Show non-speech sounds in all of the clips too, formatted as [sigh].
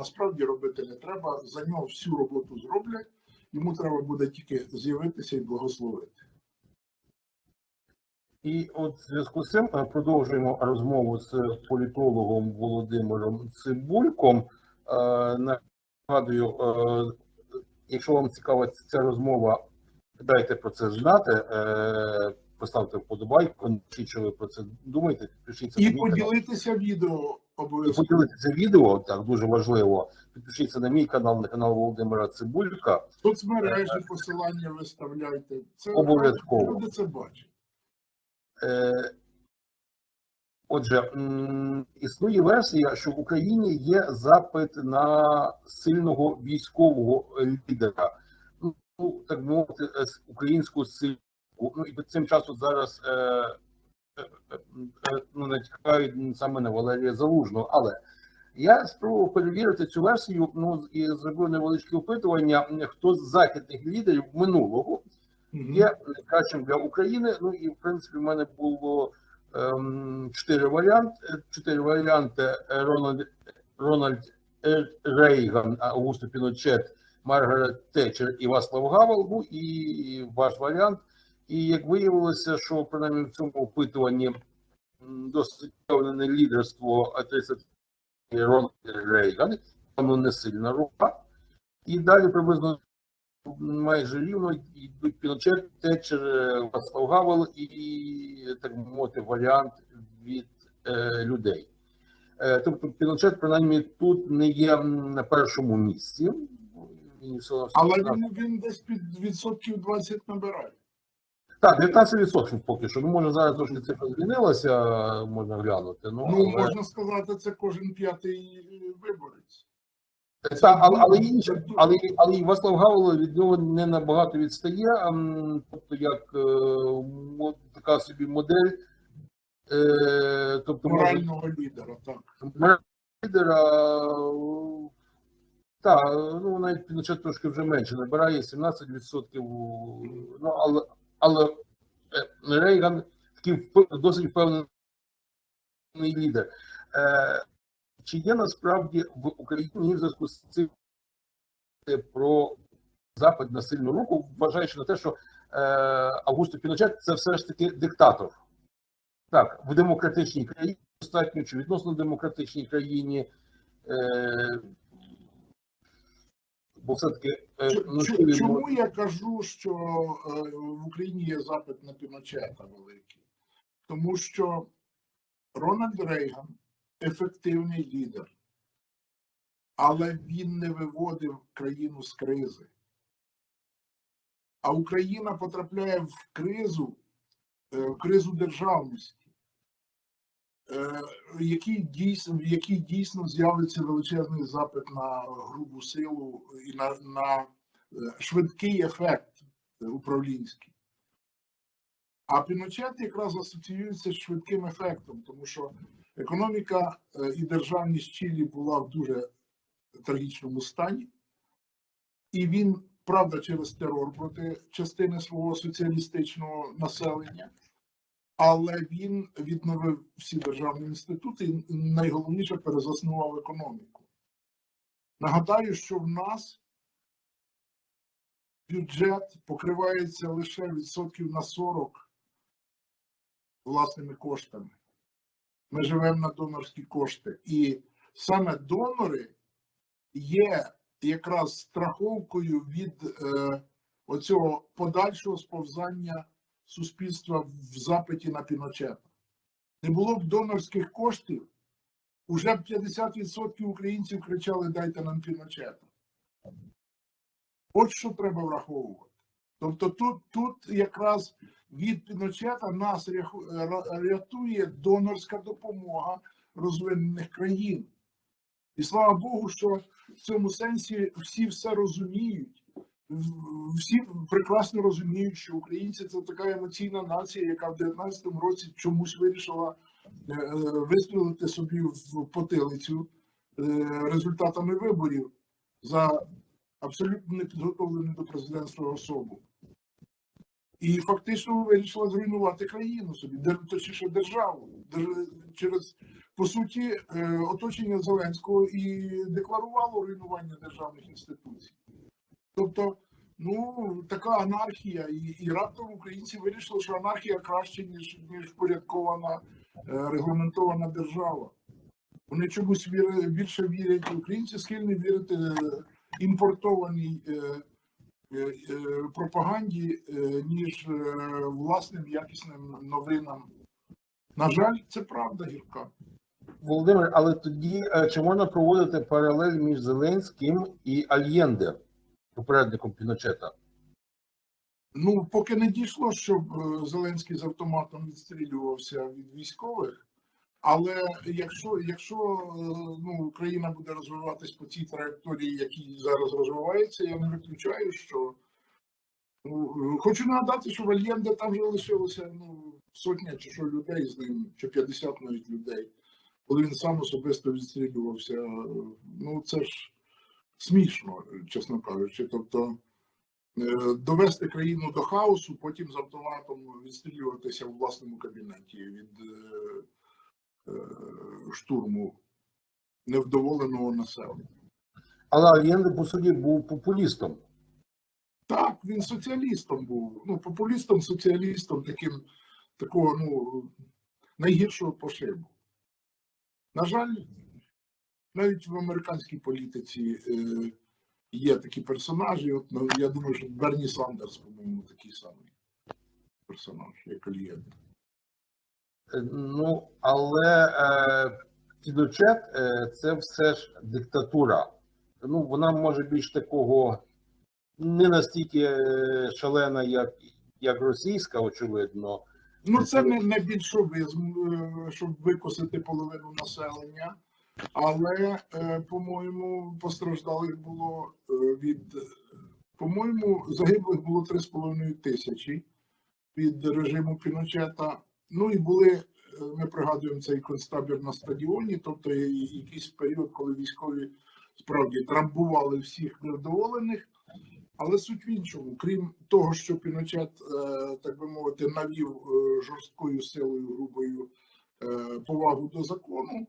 насправді робити не треба. За нього всю роботу зроблять. Йому треба буде тільки з'явитися і благословити. І от в зв'язку з цим е, продовжуємо розмову з політологом Володимиром Цибульком. Е, Нагадую, е, якщо вам цікава ця розмова, дайте про це знати, поставте вподобайку, напишіть, що ви про це думаєте, підпишіться І поділитися відео Обов'язково. поділитися відео, так дуже важливо. Підпишіться на мій канал, на канал Володимира Цибулька. Соцмережі посилання виставляйте. Це Обов'язково. люди це бачать. Е, Отже, існує версія, що в Україні є запит на сильного військового лідера, ну так мовити, е, з українську силу. Ну і цим часом зараз е, ну, натякають саме на Валерія Залужного. Але я спробував перевірити цю версію. Ну і зробив невеличке опитування, хто з західних лідерів минулого є найкращим для України. Ну і в принципі в мене було ем, чотири варіанти. Чотири варіанти Рональд Рональд Рейган, Аугусто Піночет, Маргарет Тетчер і Васлав Гавел. Ну і ваш варіант. І як виявилося, що принаймні в цьому опитуванні досить впевнене лідерство 30 Рональд Рейган, воно не сильна рука. І далі приблизно майже рівно йдуть Піночет, Тетчер, Вацлав Гавел і, так мовити, варіант від е, людей. Е, тобто Піночет, принаймні, тут не є на першому місці. Він все- все- Але він, він десь під відсотків 20 набирає. Так, 19% поки що. Ну, може, зараз трошки цифра змінилася, можна глянути. Ну, Ну, але... можна сказати, це кожен п'ятий е, виборець. Так, але, але, інше, але, але і Васлав Гавел від нього не набагато відстає. ем, Тобто, як е, така собі модель, е, тобто може Морального лідера, так. модель лідера, е, так, ну навіть Піночет трошки вже менше набирає 17%. Ну, але, але е, Рейган такий досить впевнений лідер. Е, чи є насправді в Україні в зв'язку з цим про запит на сильну руку, вважаючи на те, що е, Августо Піночет це все ж таки диктатор. Так, в демократичній країні достатньо чи відносно демократичній країні. Бо все-таки е, ну, чо- чи- Чому я кажу, що е, в Україні є запит на Піночета великий? Тому що Рональд Рейган ефективний лідер, але він не виводив країну з кризи. А Україна потрапляє в кризу, е, в кризу державності, е, в якій дійсно, в якій дійсно з'явиться величезний запит на грубу силу і на, на е, швидкий ефект управлінський. А Піночет якраз асоціюється з швидким ефектом, тому що економіка е, і державність Чилі була в дуже трагічному стані, і він, правда, через терор проти частини свого соціалістичного населення, але він відновив всі державні інститути і найголовніше перезаснував економіку. Нагадаю, що в нас бюджет покривається лише відсотків на 40 власними коштами. Ми живемо на донорські кошти. І саме донори є якраз страховкою від е, оцього подальшого сповзання суспільства в запиті на Піночета. Не було б донорських коштів, уже б 50% українців кричали Дайте нам Піночета. От що треба враховувати. Тобто тут, тут якраз від Піночета нас рятує донорська допомога розвинених країн. І слава Богу, що в цьому сенсі всі все розуміють. Всі прекрасно розуміють, що українці це така емоційна нація, яка в 19-му році чомусь вирішила е, е, вистрілити собі в потилицю е, результатами виборів за абсолютно непідготовлену до президентства особу. І фактично вирішила зруйнувати країну собі, точніше державу. через по суті оточення Зеленського і декларувало руйнування державних інституцій. Тобто, ну така анархія, і, і раптом українці вирішили, що анархія краще ніж ніж впорядкована е, регламентована держава. Вони чомусь віри, більше вірять. Українці схильні вірити е, імпортованій е, пропаганді, ніж власним якісним новинам. На жаль, це правда гірка. Володимир, але тоді чи можна проводити паралель між Зеленським і Альєнде, попередником Піночета? Ну, поки не дійшло, щоб е, Зеленський з автоматом відстрілювався від військових. Але якщо, якщо е, ну, Україна буде розвиватись по цій траєкторії, якій зараз розвивається, я не виключаю, що ну, е, хочу нагадати, що в Альєнде там вже лишилося ну, сотня чи що людей з ним, чи 50 навіть людей, коли він сам особисто відстрілювався. Ну це ж смішно, чесно кажучи. Тобто е, довести країну до хаосу, потім з автоматом відстрілюватися у власному кабінеті від е, е, штурму невдоволеного населення. Але Альєнде, по суті, був популістом. Так, він соціалістом був. Ну, популістом, соціалістом, таким такого, ну, найгіршого пошибу. На жаль, навіть в американській політиці е, є такі персонажі. От, ну, я думаю, що Берні Сандерс, по-моєму, такий самий персонаж, як Альєнде. Е, Ну, але е, Піночет е, це все ж диктатура. Ну, вона може більш такого не настільки е, шалена, як, як російська, очевидно. Ну, це не, не більшовизм, щоб викосити половину населення, але, е, по-моєму, постраждалих було е, від, е, по-моєму, загиблих було 3,5 тисячі від режиму Піночета. Ну і були, ми пригадуємо цей концтабір на стадіоні, тобто якийсь період, коли військові справді трамбували всіх невдоволених. Але суть в іншому, крім того, що Піночет, так би мовити, навів жорсткою силою грубою повагу до закону.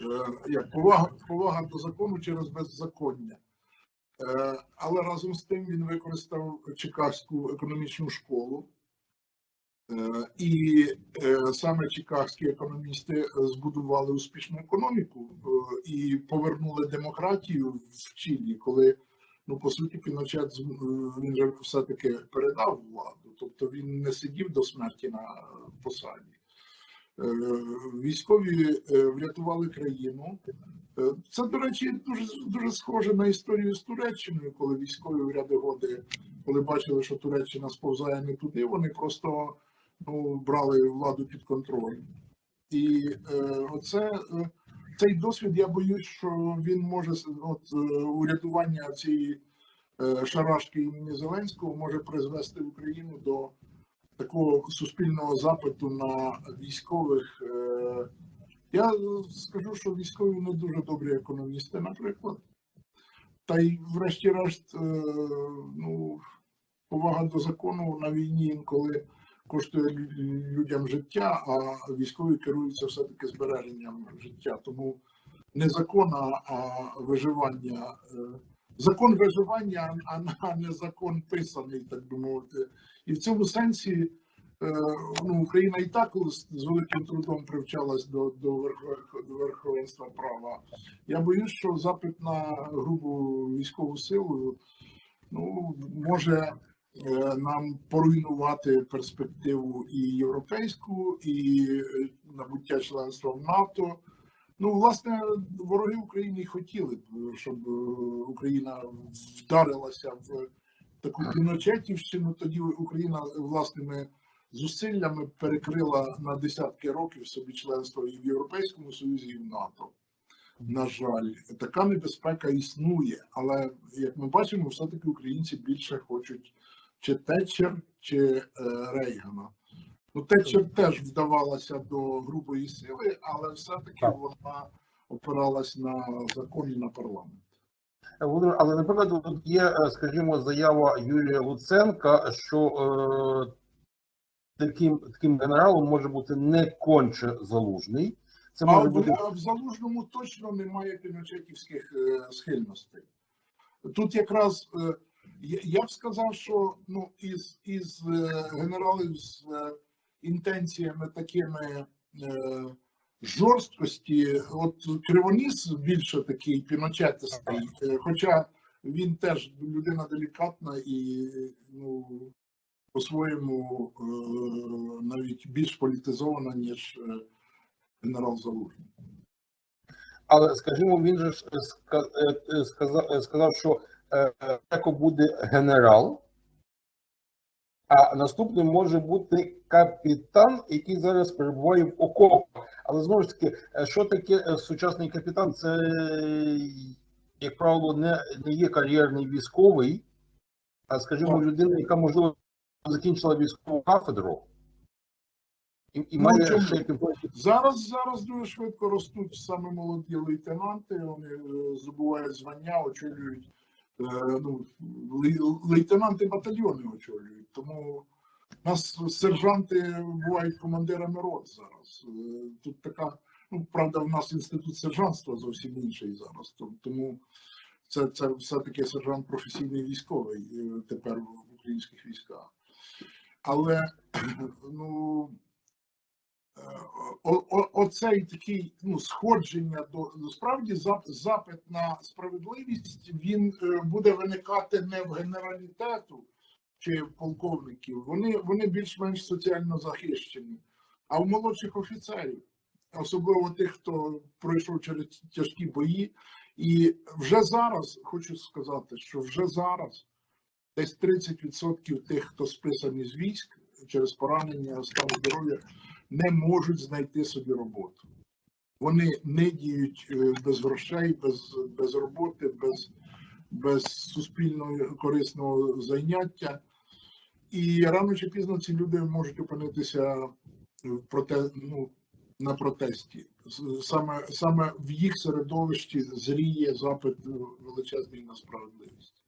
Е, Як повага, повага до закону через беззаконня. Е, Але разом з тим він використав Чикагську економічну школу. Е, І саме чикагські економісти збудували успішну економіку і повернули демократію в Чилі, коли ну по суті Піночет він же все-таки передав владу, тобто він не сидів до смерті на посаді. Е, Військові е, врятували країну. Е, Це, до речі, дуже дуже схоже на історію з Туреччиною, коли військові годи, коли бачили, що Туреччина сповзає не туди, вони просто ну, брали владу під контроль. І е, оце цей досвід, я боюсь, що він може от урядування цієї шарашки імені Зеленського може призвести Україну до такого суспільного запиту на військових. Е, я скажу, що військові не дуже добрі економісти, наприклад. Та й, врешті-решт, е, ну, повага до закону на війні інколи коштує людям життя, а військові керуються все-таки збереженням життя. Тому не закон, а- виживання. е, Закон виживання, а не закон писаний, так би мовити. І в цьому сенсі е, ну, Україна і так з великим трудом привчалась до, до, верх- до верховенства права. Я боюсь, що запит на грубу військову силу ну, може е, нам поруйнувати перспективу і європейську, і е, набуття членства в НАТО. Ну, власне, вороги України хотіли б, щоб Україна вдарилася в таку піночетівщину. Тоді Україна власними зусиллями перекрила на десятки років собі членство і в Європейському Союзі, і в НАТО. На жаль, така небезпека існує, але як ми бачимо, все-таки українці більше хочуть чи Тетчер, чи е, Рейгана. Ну, Тетчер теж вдавалася до грубої сили, але все-таки вона опиралась на закон і на парламент. Володимир, але, наприклад, тут є, е, скажімо, заява Юрія Луценка, що е, таким, таким генералом може бути не конче залужний. Це А може в, бути а в залужному точно немає піночетівських е, схильностей. Тут якраз е, я, я б сказав, що ну, із, із е, генералів з е, інтенціями такими е, жорсткості, от Кривоніс більше такий піночетистий, е, хоча він теж людина делікатна і ну, по-своєму е, навіть більш політизована, ніж е, генерал Залужний. Але скажімо, він же сказав, сказав, що Теко буде генерал, а наступним може бути капітан, який зараз перебуває в окопах. Але знову ж таки, е, що таке е, сучасний капітан? Це, як правило, не, не є кар'єрний військовий, а скажімо, людина, яка можливо закінчила військову кафедру. І, і Ну, має Зараз зараз дуже швидко ростуть саме молоді лейтенанти. Вони е, здобувають звання, очолюють ну, лейтенанти батальйони очолюють. Тому у нас сержанти бувають командирами рот зараз. Е, Тут така, ну правда, в нас інститут сержантства зовсім інший зараз. Тому це, це все-таки сержант професійний військовий е, тепер в українських військах. Але [clears throat] ну. Е, о- о- оцей такий ну, сходження до насправді запит на справедливість він буде виникати не в генералітету чи полковників. Вони, вони більш-менш соціально захищені, а в молодших офіцерів, особливо тих, хто пройшов через тяжкі бої. І вже зараз хочу сказати, що вже зараз десь 30% тих, хто списані з військ через поранення стану здоров'я, не можуть знайти собі роботу. Вони не діють е, без грошей, без, без роботи, без, без суспільного корисного заняття. І рано чи пізно ці люди можуть опинитися в проте, ну, на протесті. Саме, саме в їх середовищі зріє запит е, величезний на справедливість.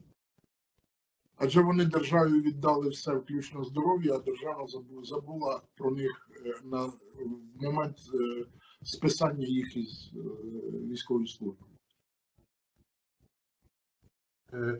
Адже вони державі віддали все, включно здоров'я, а держава забу- забула про них е, на момент е, списання їх із е, військової служби. Е,